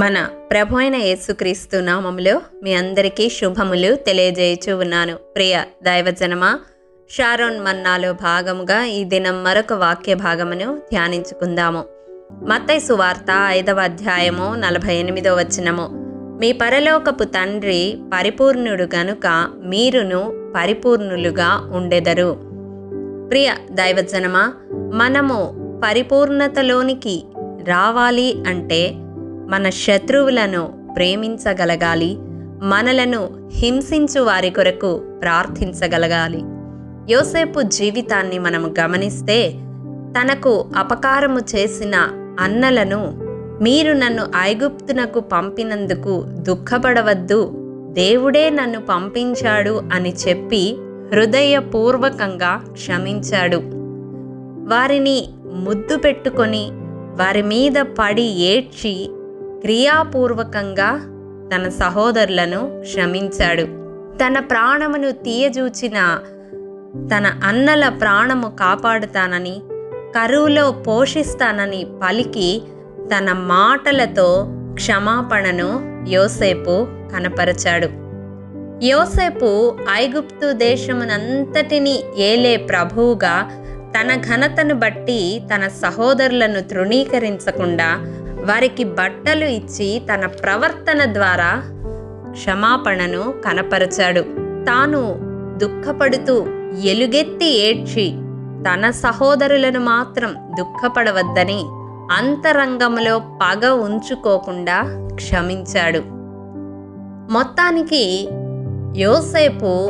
మన ప్రభు అయిన యేసుక్రీస్తు నామములో మీ అందరికీ శుభములు తెలియజేయచూ ఉన్నాను. ప్రియ దైవజనమా షారోన్ మన్నాలో భాగముగా ఈ దినం మరొక వాక్య భాగమును ధ్యానించుకుందాము. మత్తై సువార్త ఐదవ అధ్యాయము నలభై ఎనిమిదో వచనము. మీ పరలోకపు తండ్రి పరిపూర్ణుడు గనుక మీరును పరిపూర్ణులుగా ఉండెదరు. ప్రియ దైవజనమా మనము పరిపూర్ణతలోనికి రావాలి అంటే మన శత్రువులను ప్రేమించగలగాలి మనలను హింసించు వారి కొరకు ప్రార్థించగలగాలి. యోసేపు జీవితాన్ని మనం గమనిస్తే తనకు అపకారము చేసిన అన్నలను మీరు నన్ను ఐగుప్తునకు పంపినందుకు దుఃఖపడవద్దు దేవుడే నన్ను పంపించాడు అని చెప్పి హృదయపూర్వకంగా క్షమించాడు. వారిని ముద్దు పెట్టుకొని వారి మీద పడి ఏడ్చి క్రియాపూర్వకంగా తన సహోదరులను క్షమించాడు. తన ప్రాణమును తీయజూచిన తన అన్నల ప్రాణము కాపాడుతానని కరువులో పోషిస్తానని పలికి తన మాటలతో క్షమాపణను యోసేపు కనపరచాడు. యోసేపు ఐగుప్తు దేశమునంతటిని ఏలే ప్రభువుగా తన ఘనతను బట్టి తన సహోదరులను తృణీకరించకుండా వారికి బట్టలు ఇచ్చి తన ప్రవర్తన ద్వారా క్షమాపణను కనపరచాడు. తాను దుఃఖపడుతూ ఎలుగెత్తి ఏడ్చి తన సహోదరులను మాత్రం దుఃఖపడవద్దని అంతరంగంలో పగ ఉంచుకోకుండా క్షమించాడు. మొత్తానికి యోసేపు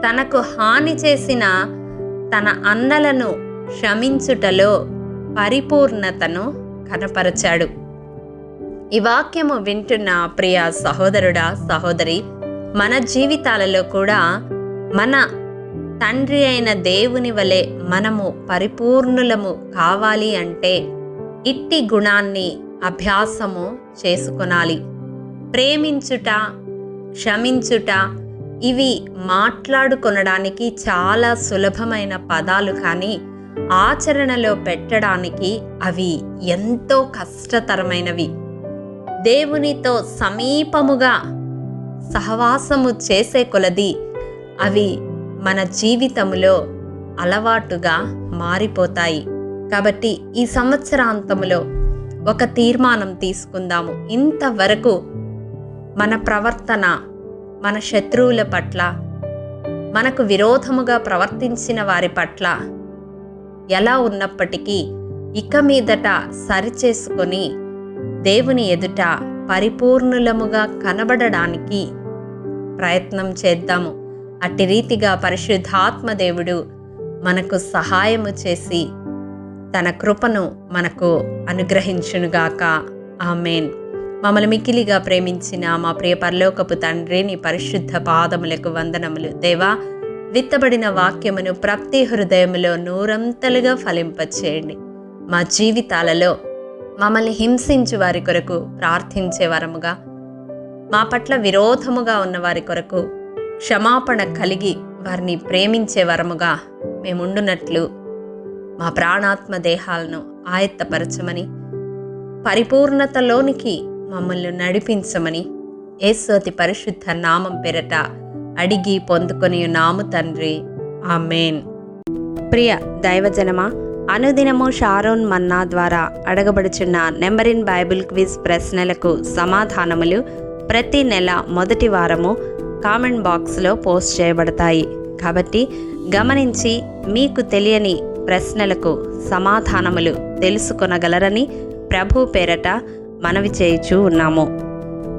తనకు హాని చేసిన తన అన్నలను క్షమించుటలో పరిపూర్ణతను కనపరచాడు. ఈ వాక్యము వింటున్న ప్రియ సహోదరుడా సహోదరి మన జీవితాలలో కూడా మన తండ్రి అయిన దేవుని వలె మనము పరిపూర్ణులము కావాలి అంటే ఇట్టి గుణాన్ని అభ్యాసము చేసుకొనాలి. ప్రేమించుట క్షమించుట ఇవి మాట్లాడుకొనడానికి చాలా సులభమైన పదాలు కానీ ఆచరణలో పెట్టడానికి అవి ఎంతో కష్టతరమైనవి. దేవునితో సమీపముగా సహవాసము చేసే కొలది అవి మన జీవితములో అలవాటుగా మారిపోతాయి. కాబట్టి ఈ సంవత్సరాంతములో ఒక తీర్మానం తీసుకుందాము. ఇంతవరకు మన ప్రవర్తన మన శత్రువుల పట్ల మనకు విరోధముగా ప్రవర్తించిన వారి పట్ల ఎలా ఉన్నప్పటికీ ఇక మీదట సరిచేసుకొని దేవుని ఎదుట పరిపూర్ణులముగా కనబడడానికి ప్రయత్నం చేద్దాము అట్టి రీతిగా పరిశుద్ధాత్మ దేవుడు మనకు సహాయము చేసి తన కృపను మనకు అనుగ్రహించునుగాక. ఆమెన్. మమ్మల్ని మికిలిగా ప్రేమించిన మా ప్రియ పరలోకపు తండ్రి నీ పరిశుద్ధ పాదములకు వందనములు. దేవా విత్తబడిన వాక్యమును ప్రతి హృదయంలో నూరంతలుగా ఫలింపచేయండి. మా జీవితాలలో మమ్మల్ని హింసించు వారి కొరకు ప్రార్థించే వరముగా మా పట్ల విరోధముగా ఉన్న వారి కొరకు క్షమాపణ కలిగి వారిని ప్రేమించే వరముగా మేముండునట్లు మా ప్రాణాత్మ దేహాలను ఆయత్తపరచమని పరిపూర్ణతలోనికి మమ్మల్ని నడిపించమని ఏసోతి పరిశుద్ధ నామం పెరట అడిగి పొందుకొని నాము తండ్రి. ఆమెన్. ప్రియ దైవజనమా అనుదినము షారోన్ మన్నా ద్వారా అడగబడుచున్న నెంబర్ ఇన్ బైబిల్ క్విజ్ ప్రశ్నలకు సమాధానములు ప్రతి నెల మొదటి వారము కామెంట్ బాక్స్లో పోస్ట్ చేయబడతాయి. కాబట్టి గమనించి మీకు తెలియని ప్రశ్నలకు సమాధానములు తెలుసుకొనగలరని ప్రభు పేరట మనవి చేయుచూ ఉన్నాము.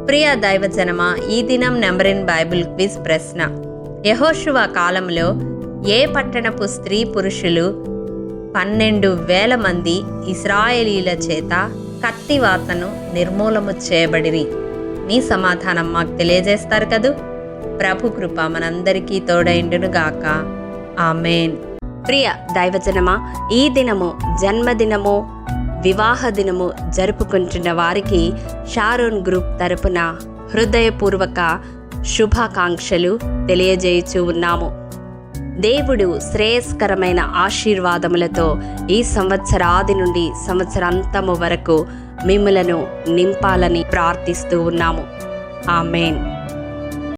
ప్రియ దైవజనమా ఈ దినం నెంబర్ ఇన్ బైబిల్ క్విజ్ ప్రశ్న. యహోశువ కాలంలో ఏ పట్టణపు స్త్రీ పురుషులు పన్నెండు వేల మంది ఇస్రాయేలీల చేత కత్తివాతను నిర్మూలము చేయబడిరి? మీ సమాధానం మాకు తెలియజేస్తారు కదూ. ప్రభు కృప మనందరికీ తోడైండునుగాక ఆమెన్. ప్రియ దైవజనమా ఈ దినము జన్మదినము వివాహ దినము జరుపుకుంటున్న వారికి షారోన్ గ్రూప్ తరపున హృదయపూర్వక శుభాకాంక్షలు తెలియజేయచూ ఉన్నాము. దేవుడు శ్రేయస్కరమైన ఆశీర్వాదములతో ఈ సంవత్సరాది నుండి సంవత్సరాంతము వరకు మిమ్మలను నింపాలని ప్రార్థిస్తూ ఉన్నాము. ఆమెన్.